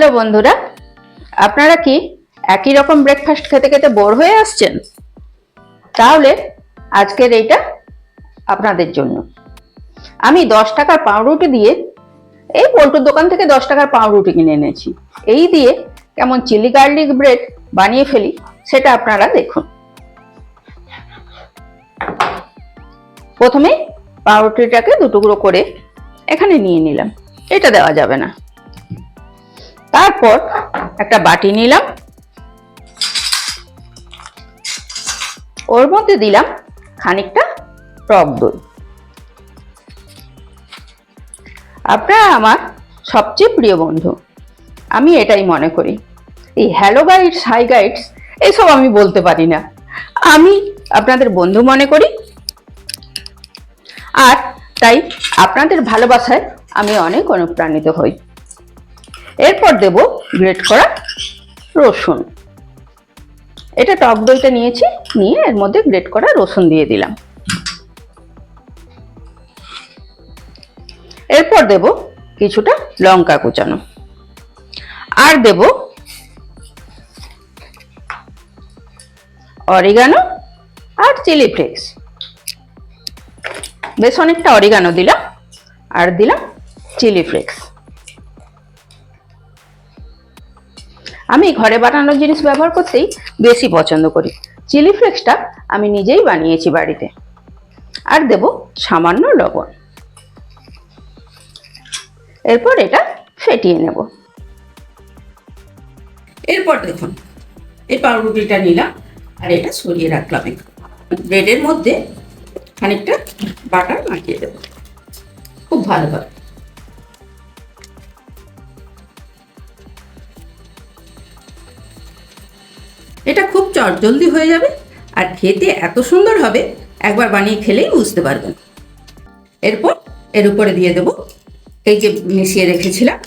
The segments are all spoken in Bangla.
হ্যালো বন্ধুরা, আপনারা কি একই রকম ব্রেকফাস্ট খেতে খেতে বোর হয়ে আসছেন? তাহলে আজকের এইটা আপনাদের জন্য। আমি দশ টাকার পাউরুটি দিয়ে এই পোল্টুর দোকান থেকে দশ টাকার পাউরুটি কিনে এনেছি। এই দিয়ে কেমন চিলি গার্লিক ব্রেড বানিয়ে ফেলি, সেটা আপনারা দেখুন। প্রথমে পাউরুটিটাকে দুটুকরো করে এখানে নিয়ে নিলাম। এটা দেওয়া যাবে না। তারপর একটা বাটি নিলাম। ওর মধ্যে দিলাম খানিকটা টক দই। আপনারা আমার সবচেয়ে প্রিয় বন্ধু, আমি এটাই মনে করি। এই হ্যালো গাইডস হাই গাইডস এসব আমি বলতে পারি না। আমি আপনাদের বন্ধু মনে করি। আর তাই আপনাদের ভালোবাসায় আমি অনেক অনুপ্রাণিত হই। এরপর দেব গ্রেট করা রসুন। এটা টক দইটা নিয়েছি, নিয়ে এর মধ্যে গ্রেট করা রসুন দিয়ে দিলাম। এরপর দেব কিছুটা লঙ্কা কুচানো। আর দেব অরিগানো আর চিলি ফ্লেক্স। বেশ অনেকটা অরিগানো দিলাম, আর দিলাম চিলি ফ্লেক্স। আমি ঘরে বানানোর জিনিস ব্যবহার করতেই বেশি পছন্দ করি। চিলি ফ্লেক্সটা আমি নিজেই বানিয়েছি বাড়িতে। আর দেব সামান্য লবণ। এরপর এটা ফেটিয়ে নেব। এরপর দেখুন, এই পাউরুটিটা নিলাম আর এটা সরিয়ে রাখলাম ব্রেডের মধ্যে খানিকটা বাটার মাখিয়ে দেবো। খুব ভালোভাবে এটা খুব চটজলদি হয়ে যাবে আর খেতে এত সুন্দর হবে, একবার বানিয়ে খেলেই বুঝতে পারবেন। এরপর এর উপরে দিয়ে দেব এই যে মিশিয়ে রেখেছিলাম,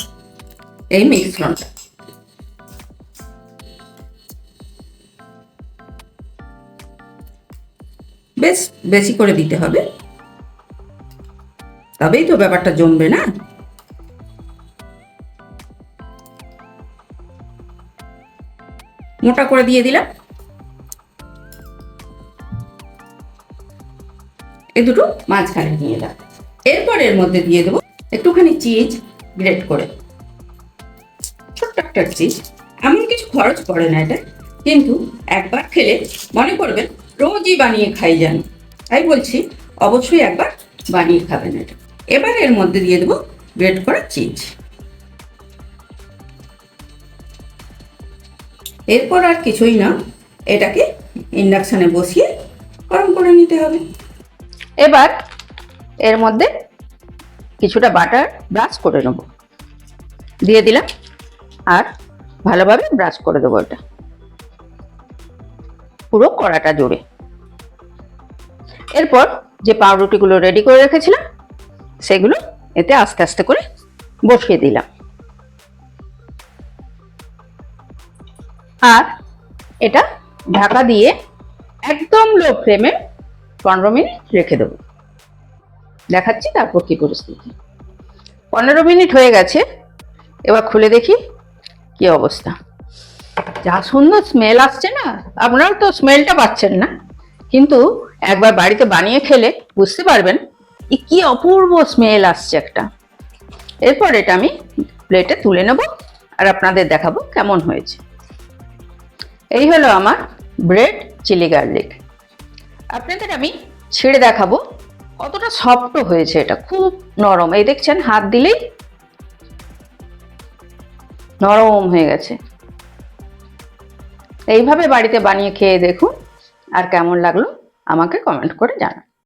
এই মিশ্রণটা বেশ, বেশি করে দিতে হবে। তবেই তো ব্যাপারটা জমবে না। মোটা করে দিয়ে দিলাম। এই দুটো মাঝখানে নিয়ে এলাম। এরপর এর মধ্যে দিয়ে দেবো একটুখানি চিজ, গ্রেট করে। ছোট্ট একটা চিজ। এমন কিছু খরচ পড়ে না এটা, কিন্তু একবার খেলে মনে করবেন রোজই বানিয়ে খাই যান তাই বলছি, অবশ্যই একবার বানিয়ে খাবেন এটা। এবার এর মধ্যে দিয়ে দেবো গ্রেট করা চিজ। এরপর আর কিছুই না। এটাকে ইন্ডাকশানে বসিয়ে গরম করে নিতে হবে। এবার এর মধ্যে কিছুটা বাটার ব্রাশ করে নেব। দিয়ে দিলাম আর ভালোভাবে ব্রাশ করে দেবো এটা। পুরো কড়াটা জুড়ে এরপর যে পাউরুটিগুলো রেডি করে রেখেছিলাম, সেগুলো এতে আস্তে আস্তে করে বসিয়ে দিলাম। আর এটা ঢাকা দিয়ে একদম লো ফ্লেমে পনেরো মিনিট রেখে দেবো। দেখাচ্ছি তারপর কি পরিস্থিতি। পনেরো মিনিট হয়ে গেছে, এবার খুলে দেখি কি অবস্থা। যা সুন্দর স্মেল আসছে না, আপনারা তো স্মেলটা পাচ্ছেন না, কিন্তু একবার বাড়িতে বানিয়ে খেলে বুঝতে পারবেন কি অপূর্ব স্মেল আসছে একটা। এরপর এটা আমি প্লেটে তুলে নেব আর আপনাদের দেখাবো কেমন হয়েছে। এই হলো আমার ব্রেড চিলি গার্লিক। আপনাদের আমি ছেড়ে দেখাবো কতটা সফট হয়েছে এটা খুব নরম। এই দেখছেন হাত দিলেই নরম হয়ে গেছে। এইভাবে বাড়িতে বানিয়ে খেয়ে দেখুন আর কেমন লাগল আমাকে কমেন্ট করে জানান।